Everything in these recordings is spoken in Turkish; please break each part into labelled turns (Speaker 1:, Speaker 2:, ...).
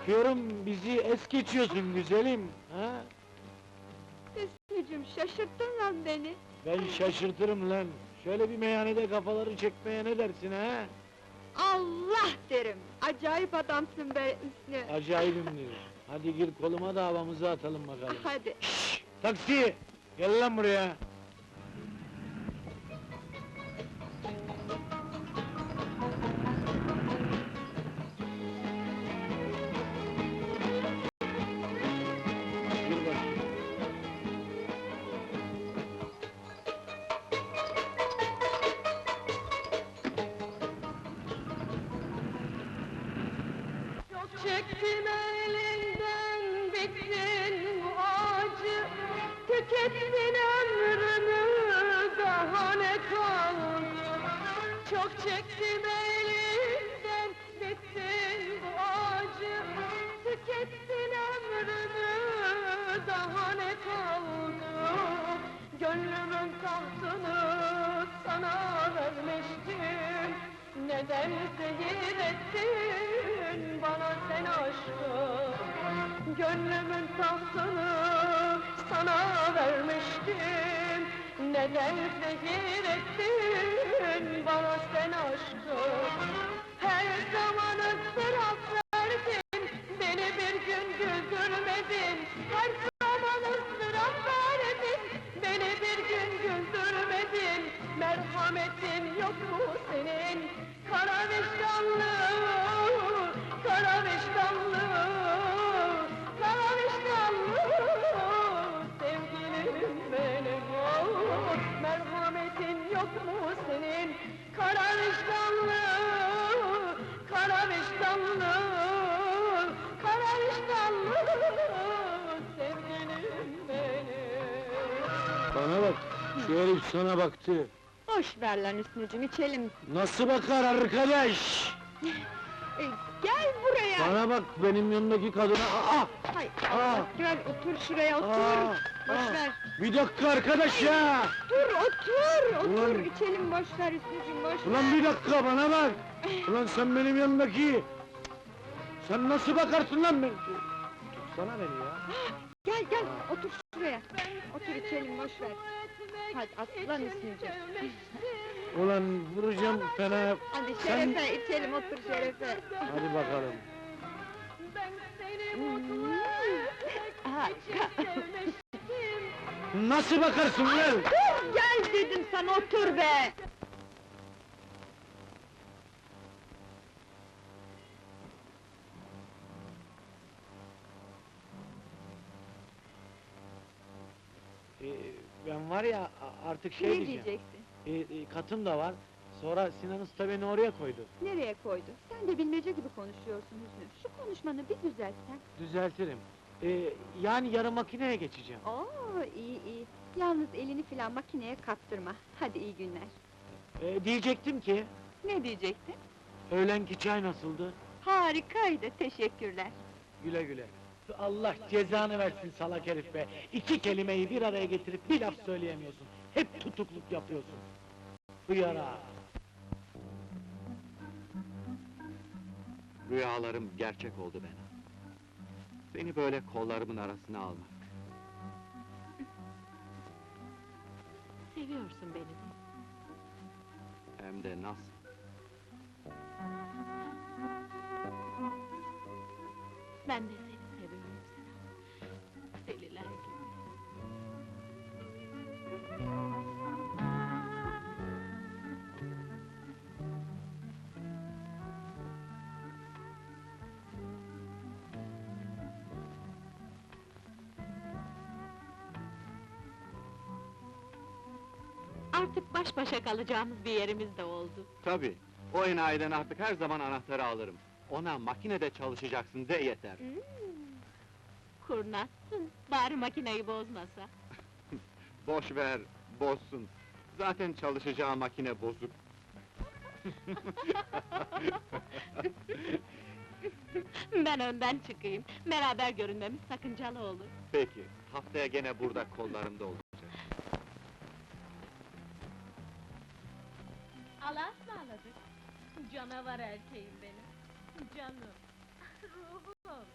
Speaker 1: Bakıyorum bizi es geçiyorsun güzelim. Ha?
Speaker 2: Hüsnücüm şaşırttın lan beni.
Speaker 1: Ben şaşırtırım lan. Şöyle bir meyhanede kafaları çekmeye ne dersin ha?
Speaker 2: Allah derim. Acayip adamsın be Hüsnü.
Speaker 1: Acayibimdir. Hadi gir koluma da havamızı atalım bakalım.
Speaker 2: Hadi.
Speaker 1: Taksi! Gel lan buraya.
Speaker 2: Çektim elinden bittin bu acı. Tükettin ömrümü daha ne kaldı Çok çektim elinden bittin bu acı. Tükettin ömrümü daha ne kaldı Gönlümün tahtını sana vermiştim neden zehir ettin bana sen aşkı Gönlümün tahtını sana vermiştim. Neden zehir ettin bana sen aşkı Her zaman ıstırap Merhametin yok mu senin? Kara vicdanlı Kara vicdanlı Kara vicdanlı. Sevgilim benim oh, Merhametin yok mu senin? Kara vicdanlı Kara vicdanlı Kara vicdanlı.
Speaker 1: Bana bak, şu herif sana baktı.
Speaker 2: Boş ver lan Hüsnücüm, içelim.
Speaker 1: Nasıl bakar arkadaş?
Speaker 2: E, gel buraya!
Speaker 1: Bana bak, benim yanımdaki kadına... Aa!
Speaker 2: Hay
Speaker 1: Aa!
Speaker 2: Gel otur şuraya otur!
Speaker 1: Aa!
Speaker 2: boş
Speaker 1: Aa!
Speaker 2: ver!
Speaker 1: Bir dakika arkadaş ya!
Speaker 2: Dur otur, otur!
Speaker 1: Ulan!
Speaker 2: İçelim boş ver Hüsnücüm, boş ver!
Speaker 1: Ulan bir dakika bana bak! Ulan sen benim yanımdaki... Sen nasıl bakarsın lan ben? Tutsana beni ya!
Speaker 2: Gel gel, otur şuraya! İçelim, boş ver! Hadi aslan Hüsnücüm!
Speaker 1: Ulan vuracağım fena...
Speaker 2: Hadi
Speaker 1: Sen-
Speaker 2: şerefe, içelim, otur şerefe!
Speaker 1: Hadi bakalım. Nasıl bakarsın lan?
Speaker 2: Gel dedim sana, otur be!
Speaker 1: Ben var ya a- artık şey
Speaker 2: ne
Speaker 1: diyeceğim.
Speaker 2: diyeceksin?
Speaker 1: Ee, e, katım da var. Sonra Sinan Usta beni oraya koydu.
Speaker 2: Nereye koydu? Sen de bilmece gibi konuşuyorsun Hüsnü. Şu konuşmanı bir düzeltsen.
Speaker 1: Düzeltirim. Ee, yani yarın makineye geçeceğim.
Speaker 2: Oo, iyi iyi. Yalnız elini filan makineye kaptırma. Hadi iyi günler.
Speaker 1: Ee, diyecektim ki,
Speaker 2: Ne diyecektin?
Speaker 1: öğlenki çay nasıldı?
Speaker 2: Harikaydı, teşekkürler.
Speaker 1: Güle güle. Allah cezanı versin salak herif be! İki kelimeyi bir araya getirip bir laf söyleyemiyorsun. Hep tutukluk yapıyorsun. Hıyara!
Speaker 3: Rüyalarım gerçek oldu benim. Seni böyle kollarımın arasına almak.
Speaker 2: Seviyorsun beni
Speaker 3: Hem de nasıl?
Speaker 2: Ben de seni Artık baş başa kalacağımız bir yerimiz de oldu.
Speaker 3: Tabii, o enayiden artık her zaman anahtarı alırım. Ona makinede çalışacaksın de yeter.
Speaker 2: Hmm. Kurnazsın, bari makineyi bozmasa.
Speaker 3: Boş ver, bozsun. Zaten çalışacağı makine bozuk.
Speaker 2: ben önden çıkayım, beraber görünmemiz sakıncalı olur.
Speaker 3: Peki, haftaya gene burada kollarımda olacak.
Speaker 4: Allah'a ısmarladık. Canavar erkeğim benim. Canım. ruhum.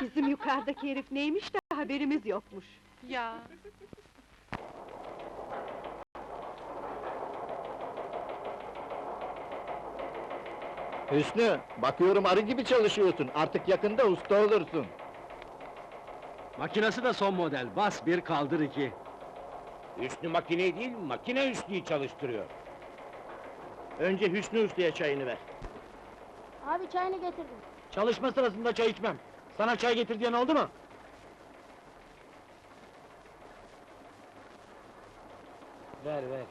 Speaker 2: Bizim yukarıdaki herif neymiş de haberimiz yokmuş.
Speaker 4: Ya.
Speaker 5: Hüsnü, bakıyorum arı gibi çalışıyorsun. Artık yakında usta olursun.
Speaker 6: Makinası da son model. Bas bir kaldır iki.
Speaker 5: Hüsnü makineyi değil, makine Hüsnü'yü çalıştırıyor. Önce Hüsnü Usta'ya çayını ver.
Speaker 7: Abi çayını getirdim.
Speaker 1: Çalışma sırasında çay içmem. Sana çay getir diyen oldu mu? Ver ver,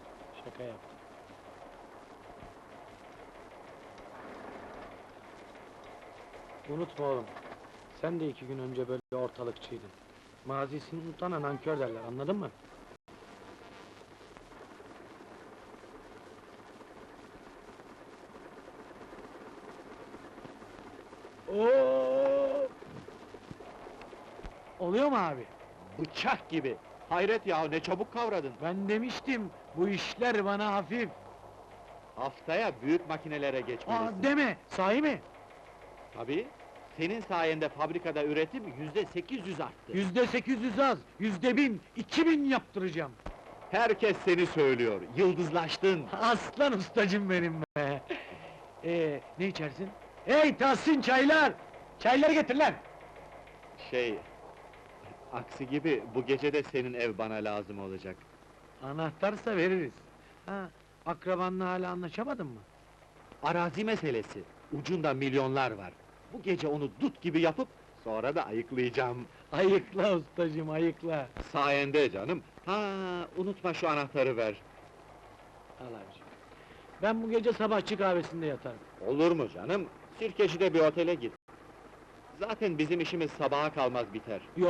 Speaker 1: şaka yap. Unutma oğlum, sen de iki gün önce böyle ortalıkçıydın. Mazisini unutan nankör derler, anladın mı? Oo! Oluyor mu abi?
Speaker 3: Bıçak gibi! Hayret ya, ne çabuk kavradın!
Speaker 1: Ben demiştim, bu işler bana hafif.
Speaker 3: Haftaya büyük makinelere geçmelisin.
Speaker 1: Aa, deme, sahi mi?
Speaker 3: Tabii, senin sayende fabrikada üretim yüzde 800 arttı.
Speaker 1: Yüzde sekiz yüz az, yüzde bin, iki bin yaptıracağım.
Speaker 3: Herkes seni söylüyor, yıldızlaştın!
Speaker 1: Aslan ustacım benim be! Ee, ne içersin? Hey Tahsin çaylar! Çayları getir lan!
Speaker 3: Şey... Aksi gibi, bu gece de senin ev bana lazım olacak.
Speaker 1: Anahtarsa veririz. Ha, akrabanla hala anlaşamadın mı?
Speaker 3: Arazi meselesi, ucunda milyonlar var. Bu gece onu dut gibi yapıp, sonra da ayıklayacağım.
Speaker 1: Ayıkla ustacım, ayıkla!
Speaker 3: Sayende canım. Ha, unutma şu anahtarı ver.
Speaker 1: Al abiciğim. Ben bu gece sabahçı kahvesinde yatarım.
Speaker 3: Olur mu canım? Sirkeci'de bir otele git. Zaten bizim işimiz sabaha kalmaz biter.
Speaker 1: Yo,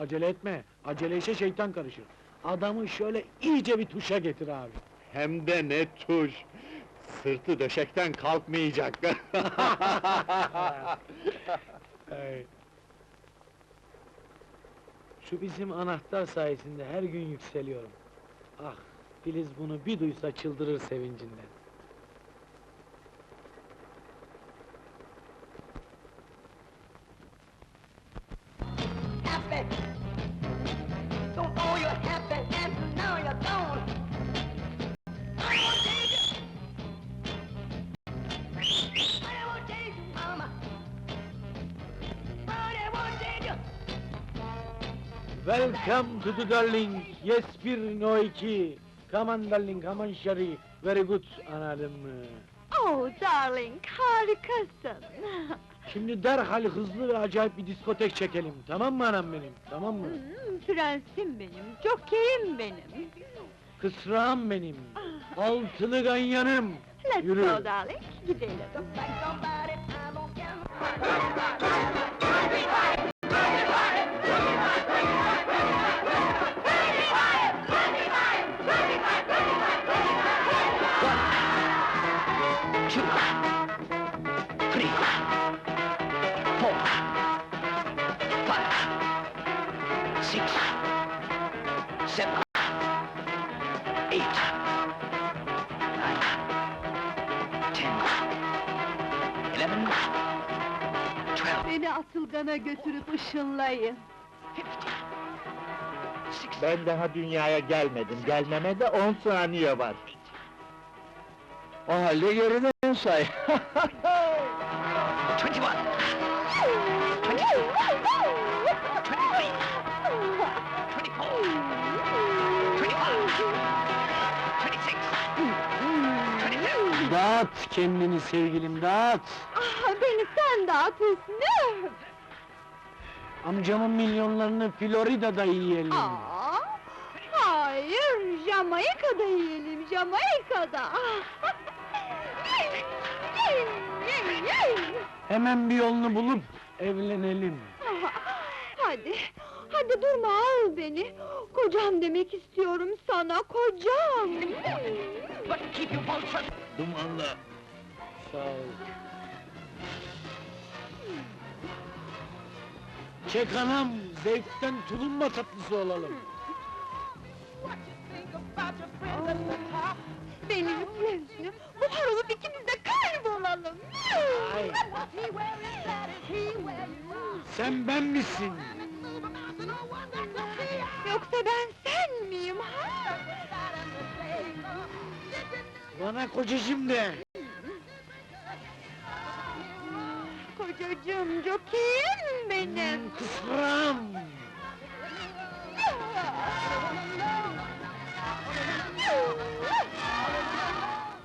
Speaker 1: acele etme. Acele işe şeytan karışır. Adamı şöyle iyice bir tuşa getir abi.
Speaker 3: Hem de ne tuş! Sırtı döşekten kalkmayacak.
Speaker 1: Ay. Şu bizim anahtar sayesinde her gün yükseliyorum. Ah, Filiz bunu bir duysa çıldırır sevincinden. Welcome to the darling, yes bir no iki. Come on darling, come on Sherry. Very good, anladın mı?
Speaker 2: Oh darling, harikasın.
Speaker 1: Şimdi derhal hızlı ve acayip bir diskotek çekelim, tamam mı anam benim, tamam mı?
Speaker 2: Hmm, prensim benim, jokerim benim.
Speaker 1: Kısrağım benim, altılı ganyanım.
Speaker 2: Let's
Speaker 1: Yürü.
Speaker 2: go darling, gidelim.
Speaker 7: Like somebody, I don't care.
Speaker 2: Beni atılgana götürüp ışınlayın.
Speaker 5: Ben daha dünyaya gelmedim. Gelmeme de 10 saniye var. O halde geriden say.
Speaker 1: Dağıt kendini sevgilim, dağıt!
Speaker 2: Ah, beni sen dağıt Hüsnü!
Speaker 1: Amcamın milyonlarını Florida'da yiyelim.
Speaker 2: Aa, hayır, Jamaika'da yiyelim, Jamaika'da! Yey!
Speaker 1: Hemen bir yolunu bulup evlenelim.
Speaker 2: Ah, Hadi, hadi durma al beni! Kocam demek istiyorum sana, kocam!
Speaker 5: Dumanla.
Speaker 1: Sağ ol. Çek anam, zevkten tulumba tatlısı olalım.
Speaker 2: Beni Hüsnü, buhar olup ikimiz de kaybolalım!
Speaker 1: Ay, Sen ben misin?
Speaker 2: Yoksa ben sen miyim ha?
Speaker 1: Bana kocacığım de.
Speaker 2: Kocacığım, jokerim benim.
Speaker 1: Kısram!